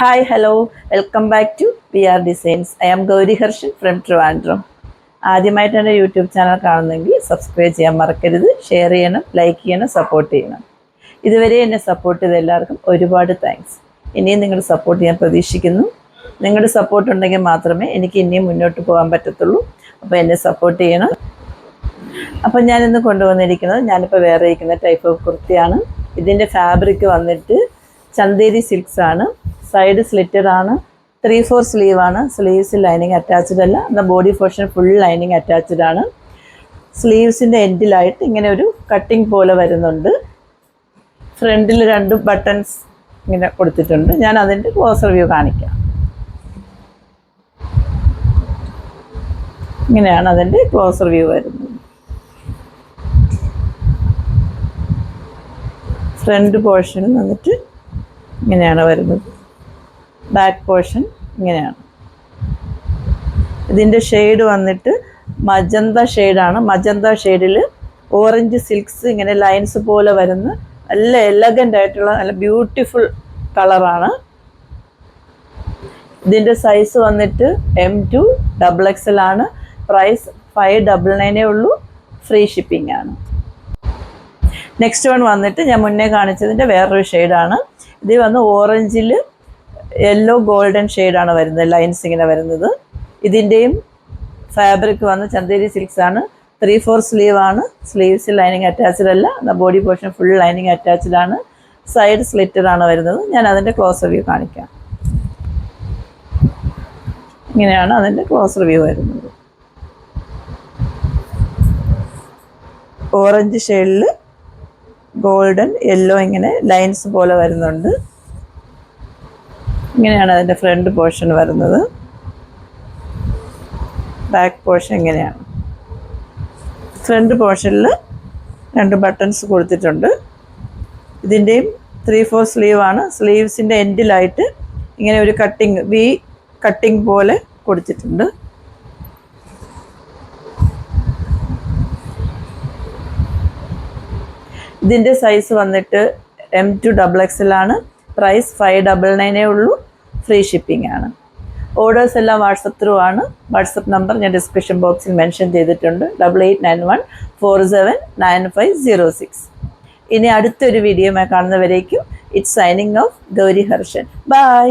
Hi hello welcome back to P R designs I am Gauri Harshan from Trivandrum ആദ്യമായിട്ട് എന്റെ YouTube channel കാണുന്നെങ്കിൽ subscribe ചെയ്യാൻ മറക്കരുത് share ചെയ്യണം ലൈക്ക് ചെയ്യണം സപ്പോർട്ട് ചെയ്യണം. ഇതുവരെ എന്നെ സപ്പോർട്ട് ചെയ്ത എല്ലാവർക്കും ഒരുപാട് താങ്ക്സ് ഇനിയും നിങ്ങളുടെ സപ്പോർട്ട് ഞാൻ പ്രതീക്ഷിക്കുന്നു. നിങ്ങളുടെ സപ്പോർട്ട് ഉണ്ടെങ്കിൽ മാത്രമേ എനിക്ക് ഇനിയും മുന്നോട്ട് പോകാൻ പറ്റത്തുള്ളൂ. അപ്പോൾ എന്നെ സപ്പോർട്ട് ചെയ്യണം. അപ്പം ഞാനിന്ന് കൊണ്ടുവന്നിരിക്കുന്നത് ഞാനിപ്പോൾ വേറെ ഇരിക്കുന്ന ടൈപ്പ് ഓഫ് കുർത്തിയാണ് ഇതിന്റെ ഫാബ്രിക് വന്നിട്ട് ചന്തേരി സിൽക്സ് ആണ്. സൈഡ് സ്ലിറ്റഡ് ആണ്. ത്രീ ഫോർ സ്ലീവ് ആണ്. സ്ലീവ്സ് ലൈനിങ് അറ്റാച്ച്ഡ് അല്ല. എന്നാൽ body portion full lining attached ആണ്. സ്ലീവ്സിന്റെ എൻഡിലായിട്ട് ഇങ്ങനെ ഒരു കട്ടിങ് പോലെ വരുന്നുണ്ട്. ഫ്രണ്ടിൽ രണ്ട് ബട്ടൺസ് ഇങ്ങനെ കൊടുത്തിട്ടുണ്ട്. ഞാൻ അതിന്റെ ക്ലോസർ വ്യൂ കാണിക്കാം. ഇങ്ങനെയാണ് അതിന്റെ ക്ലോസർ വ്യൂ വരുന്നത്. ഫ്രണ്ട് പോർഷനിൽ വന്നിട്ട് ഇങ്ങനെയാണ് വരുന്നത്. ബാക്ക് പോർഷൻ ഇങ്ങനെയാണ്. ഇതിന്റെ ഷെയ്ഡ് വന്നിട്ട് മജന്ത ഷെയ്ഡാണ്. മജന്ത ഷെയ്ഡിൽ ഓറഞ്ച് സിൽക്സ് ഇങ്ങനെ ലൈൻസ് പോലെ വരുന്ന നല്ല എലഗന്റ് ആയിട്ടുള്ള നല്ല ബ്യൂട്ടിഫുൾ കളറാണ് ഇതിന്റെ സൈസ് വന്നിട്ട് M to double X L ആണ്. പ്രൈസ് ഫൈവ് ഡബിൾ നയനേ ഉള്ളൂ. ഫ്രീ ഷിപ്പിംഗ് ആണ്. നെക്സ്റ്റ് വൺ വന്നിട്ട് ഞാൻ മുന്നേ കാണിച്ചതിന്റെ വേറൊരു ഷെയ്ഡാണ് ഇത് വന്ന് ഓറഞ്ചിൽ യെല്ലോ ഗോൾഡൻ ഷെയ്ഡാണ് വരുന്നത് ലൈൻസ് ഇങ്ങനെ വരുന്നത്. ഇതിന്റെയും ഫാബ്രിക് വന്ന് ചന്തേരി സിൽക്സ് ആണ്. ത്രീ ഫോർ സ്ലീവ് ആണ്. സ്ലീവ്സ് ലൈനിങ് അറ്റാച്ച്ഡ് അല്ല. Body portion full lining attached ആണ്. സൈഡ് സ്ലിറ്റഡ് ആണ് വരുന്നത്. ഞാൻ അതിന്റെ ക്ലോസ് റിവ്യൂ കാണിക്കാം. ഇങ്ങനെയാണ് അതിന്റെ ക്ലോസ് റിവ്യൂ വരുന്നത്. ഓറഞ്ച് ഷെയ്ഡിൽ ഗോൾഡൻ യെല്ലോ ഇങ്ങനെ ലൈൻസ് പോലെ വരുന്നുണ്ട്. ഇങ്ങനെയാണ് അതിന്റെ ഫ്രണ്ട് പോർഷൻ വരുന്നത്. ബാക്ക് പോർഷൻ ഇങ്ങനെയാണ്. ഫ്രണ്ട് പോർഷനിൽ രണ്ട് ബട്ടൺസ് കൊടുത്തിട്ടുണ്ട്. ഇതിന്റെയും ത്രീ ഫോർ സ്ലീവാണ് സ്ലീവ്സിന്റെ എൻഡിലായിട്ട് ഇങ്ങനെ ഒരു കട്ടിങ് വി കട്ടിങ് പോലെ കൊടുത്തിട്ടുണ്ട്. ഇതിന്റെ സൈസ് വന്നിട്ട് എം ടു ഡബിൾ എക്സിലാണ് പ്രൈസ് ഫൈവ് ഡബിൾ നയനേ ഉള്ളൂ. ഫ്രീ ഷിപ്പിംഗ് ആണ്. ഓർഡേഴ്സ് എല്ലാം വാട്സപ്പ് ത്രൂ ആണ്. വാട്സപ്പ് നമ്പർ ഞാൻ ഡിസ്ക്രിപ്ഷൻ ബോക്സിൽ മെൻഷൻ ചെയ്തിട്ടുണ്ട്. Double eight nine one four seven nine five zero six ഇനി അടുത്തൊരു video കാണുന്നവരേക്കും it's signing off Gauri Harshan bye